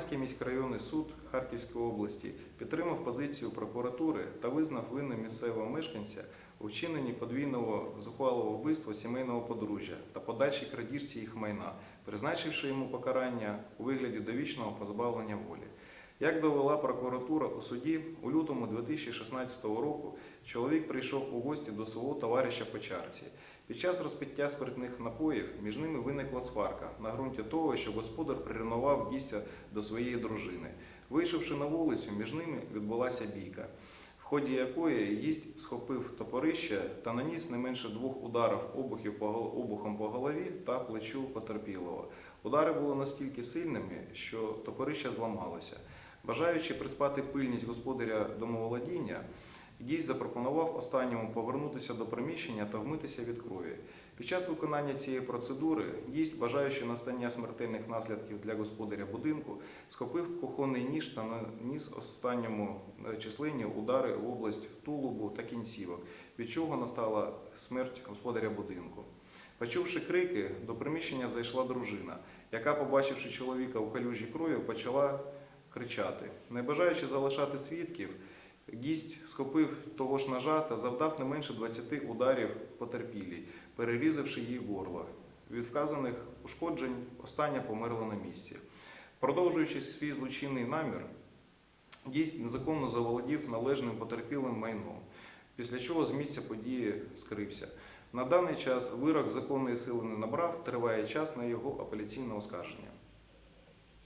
Первомайський міськрайонний суд Харківської області підтримав позицію прокуратури та визнав винним місцевого мешканця у вчиненні подвійного зухвалого вбивства сімейного подружжя та подальшій крадіжці їх майна, призначивши йому покарання у вигляді довічного позбавлення волі. Як довела прокуратура у суді, у лютому 2016 року чоловік прийшов у гості до свого товариша по чарці. Під час розпиття спиртних напоїв між ними виникла сварка на ґрунті того, що господар приревнував гістя до своєї дружини. Вийшовши на вулицю, між ними відбулася бійка, в ході якої гість схопив топорище та наніс не менше двох ударів обухів по обухом по голові та плечу потерпілого. Удари були настільки сильними, що топорище зламалося. Бажаючи приспати пильність господаря домоволодіння, гість запропонував останньому повернутися до приміщення та вмитися від крові. Під час виконання цієї процедури гість, бажаючи настання смертельних наслідків для господаря будинку, схопив кухонний ніж та наніс останньому е, численні удари в область тулубу та кінцівок, від чого настала смерть господаря будинку. Почувши крики, до приміщення зайшла дружина, яка, побачивши чоловіка у калюжі крові, почала кричати. Не бажаючи залишати свідків, гість схопив того ж ножа та завдав не менше 20 ударів потерпілій, перерізавши їй горло. Від вказаних ушкоджень остання померла на місці. Продовжуючи свій злочинний намір, гість незаконно заволодів належним потерпілим майном, після чого з місця події скрився. На даний час вирок законної сили не набрав, триває час на його апеляційне оскарження.